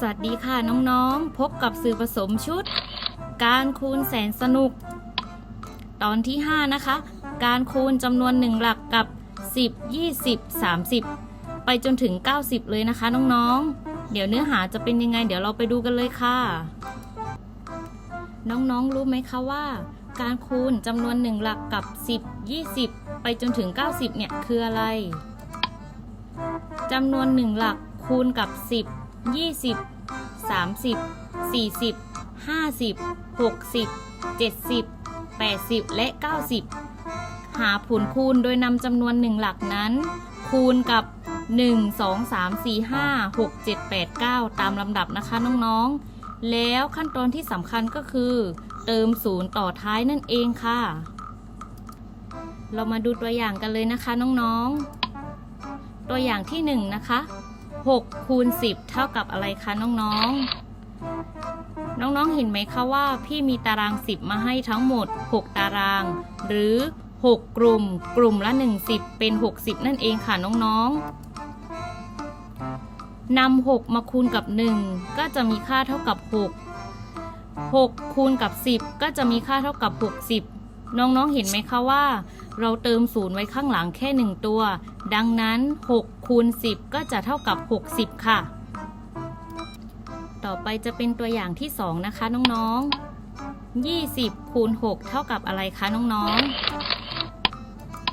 สวัสดีค่ะน้องๆ พบกับสื่อผสมชุด การคูณแสนสนุก ตอนที่ 5 นะคะ การคูณจำนวนหนึ่งหลักกับ 10 20 30 ไปจนถึง 90 เลยนะคะน้องๆ เดี๋ยวเนื้อหาจะเป็นยังไง เดี๋ยวเราไปดูกันเลยค่ะ น้องๆ รู้ไหมคะว่า การคูณจำนวนหนึ่งหลักกับ 10 20 ไปจนถึง 90 เนี่ยคืออะไรจำนวนหนึ่งหลักคูณกับ 10 20 30 40 50 60 70 80และ90หาผลคูณโดยนำจำนวนหนึ่งหลักนั้น คูณกับ 1 2 3 4 5 6 7 8 9 ตามลำดับนะคะน้องๆ แล้วขั้นตอนที่สำคัญก็คือ เติมศูนย์ต่อท้ายนั่นเองค่ะ เรามาดูตัวอย่างกันเลยนะคะน้องๆ ตัวอย่างที่ 1 นะคะ 6คูณ10 เท่ากับอะไรคะน้องๆ น้องๆ เห็นไหมคะว่า พี่มีตาราง 10 มาให้ทั้งหมด 6 ตาราง หรือ 6 กลุ่ม กลุ่มละ 10 เป็น 60 นั่นเองค่ะน้องๆนำ6มาคูณกับ 1 ก็จะมีค่าเท่ากับ 6 6คูณกับ 10 ก็จะมีค่าเท่ากับ 60 น้องๆ เห็นไหมคะว่า เราเติมศูนย์ไว้ข้างหลังแค่ 1 ตัว ดังนั้น6คูณ10 ก็จะเท่ากับ 60 ค่ะ ต่อไปจะเป็นตัวอย่างที่ 2 นะคะน้องๆ 20คูณ6เท่ากับอะไรคะน้อง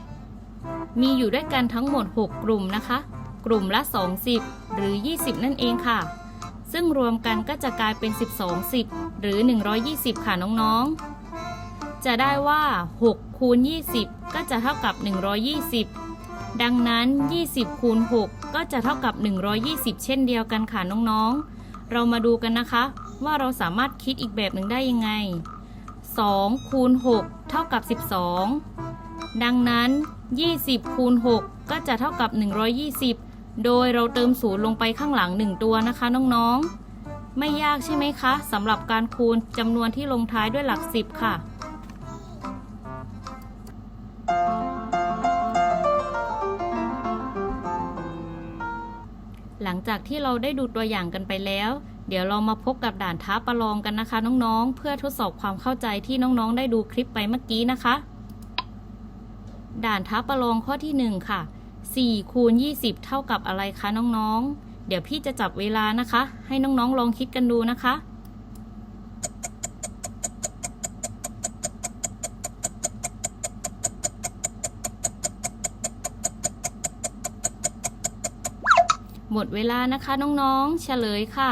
ๆ มีอยู่ด้วยกันทั้งหมด 6 กลุ่มนะคะ กลุ่มละ 20 หรือ 20 นั่นเองค่ะ ซึ่งรวมกันก็จะกลายเป็น 12 10 หรือ 120 ค่ะน้องๆ จะได้ว่า 6 คูณ 20 ก็จะเท่ากับ 120 ดังนั้น 20 คูณ 6 ก็จะเท่ากับ 120 เช่นเดียวกันค่ะน้องๆ เรามาดูกันนะคะ ว่าเราสามารถคิดอีกแบบหนึ่งได้ยังไง 2 คูณ 6 เท่ากับ 12 ดังนั้น 20 คูณ 6 ก็จะเท่ากับ 120 โดยเราเติมศูนย์ลงไปข้างหลัง 1 ตัวนะคะน้องๆ ไม่ยากใช่ไหมคะสำหรับการคูณจำนวนที่ลงท้ายด้วยหลัก 10 ค่ะ หลังจากที่เราได้ดูตัวอย่างกันไปแล้ว เดี๋ยวเรามาพบกับด่านท้าประลองกันนะคะน้องๆ เพื่อทดสอบความเข้าใจที่น้องๆ ได้ดูคลิปไปเมื่อกี้นะคะ ด่านท้าประลองข้อที่ 1 ค่ะ4คูณ20 เท่ากับอะไรคะน้องๆ เดี๋ยวพี่จะจับเวลานะคะ ให้น้องๆ ลองคิดกันดูนะคะ หมดเวลานะคะน้องๆ เฉลยค่ะ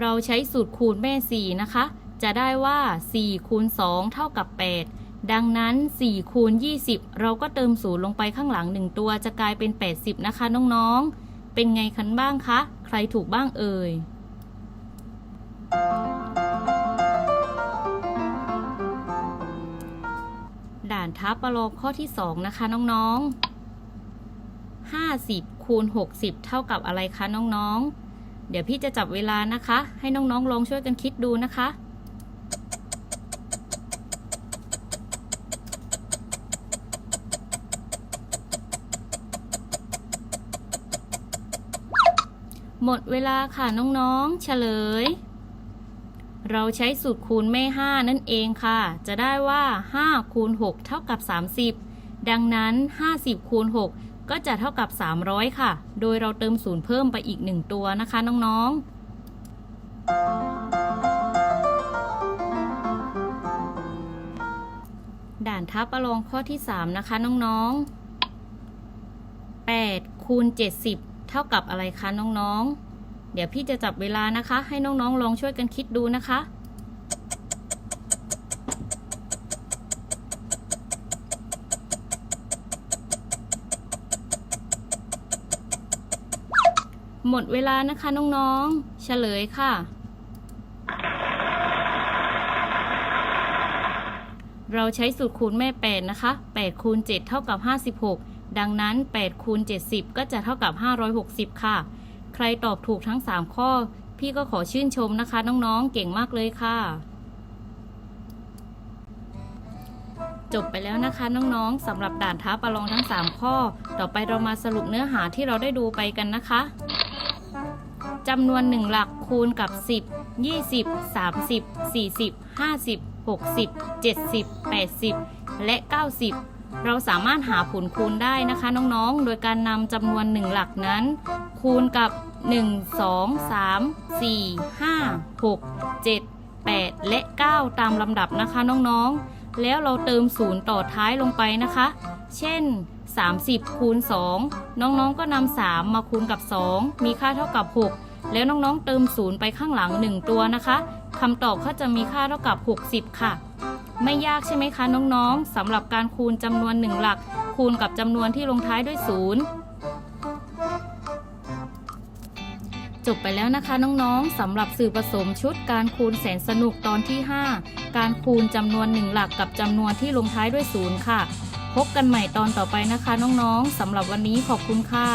เราใช้สูตรคูณแม่ 4 นะคะ จะได้ว่า 4 คูณ 2 เท่ากับ 8 ดังนั้น 4 คูณ 20 เราก็เติมศูนย์ลงไปข้างหลัง 1 ตัวจะกลายเป็น 80 นะคะน้องๆ เป็นไงคันบ้างคะ ใครถูกบ้างเอ่ยด่านท้าประโลองข้อที่ 2 นะคะน้องๆ 50คูณ60 เท่ากับอะไรคะน้องๆ เดี๋ยวพี่จะจับเวลานะคะ ให้น้องๆลองช่วยกันคิดดูนะคะหมดเวลาค่ะน้องๆ เฉลย เราใช้สูตรคูณแม่ 5 นั่นเองค่ะ จะได้ว่า 5 คูณ 6 เท่ากับ 30 ดังนั้น 50 คูณ 6 ก็จะเท่ากับ 300 ค่ะ โดยเราเติมศูนย์เพิ่มไปอีก 1 ตัวนะคะน้องๆ ด่านท้าประลองข้อที่ 3 นะคะน้องๆ8คูณ70 เท่ากับอะไรคะน้องๆ เดี๋ยวพี่จะจับเวลานะคะ ให้น้องๆ ลองช่วยกันคิดดูนะคะ หมดเวลานะคะน้องๆ เฉลยค่ะ เราใช้สูตรคูณแม่ 8 นะคะ 8 คูณ 7 เท่ากับ 56 ดังนั้น 8 คูณ 70 ก็จะเท่ากับ 560 ค่ะ ใครตอบถูกทั้ง 3 ข้อ พี่ก็ขอชื่นชมนะคะ น้องๆ เก่งมากเลยค่ะ จบไปแล้วนะคะน้องๆสำหรับด่านท้าประลองทั้ง 3 ข้อ ต่อไปเรามาสรุปเนื้อหาที่เราได้ดูไปกันนะคะ จำนวน1หลักคูณกับ 10 20 30 40 50 60 70 80 และ 90 เราสามารถหาผลคูณได้นะคะน้องๆ โดยการนำจำนวน1หลักนั้น คูณกับ 1 2 3 4 5 6 7 8 และ 9 ตามลำดับนะคะน้องๆ แล้วเราเติมศูนย์ต่อท้ายลงไปนะคะ เช่น 30 คูณ 2 น้องๆ ก็นำ3 มาคูณกับ 2 มีค่าเท่ากับ 6 แล้วน้องๆเติมศูนย์ไปข้างหลัง 1 ตัวนะคะคำตอบก็จะมีค่าเท่ากับ 60 ค่ะ ไม่ยากใช่ไหมคะน้องๆสำหรับการคูณจำนวน 1 หลัก คูณกับจำนวนที่ลงท้ายด้วยศูนย์จบไปแล้วนะคะน้องๆสำหรับสื่อผสมชุดการคูณแสนสนุกตอนที่ 5 การคูณจำนวน 1 หลักกับจำนวนที่ลงท้ายด้วยศูนย์ค่ะ พบกันใหม่ตอนต่อไปนะคะน้องๆสำหรับวันนี้ขอบคุณค่ะ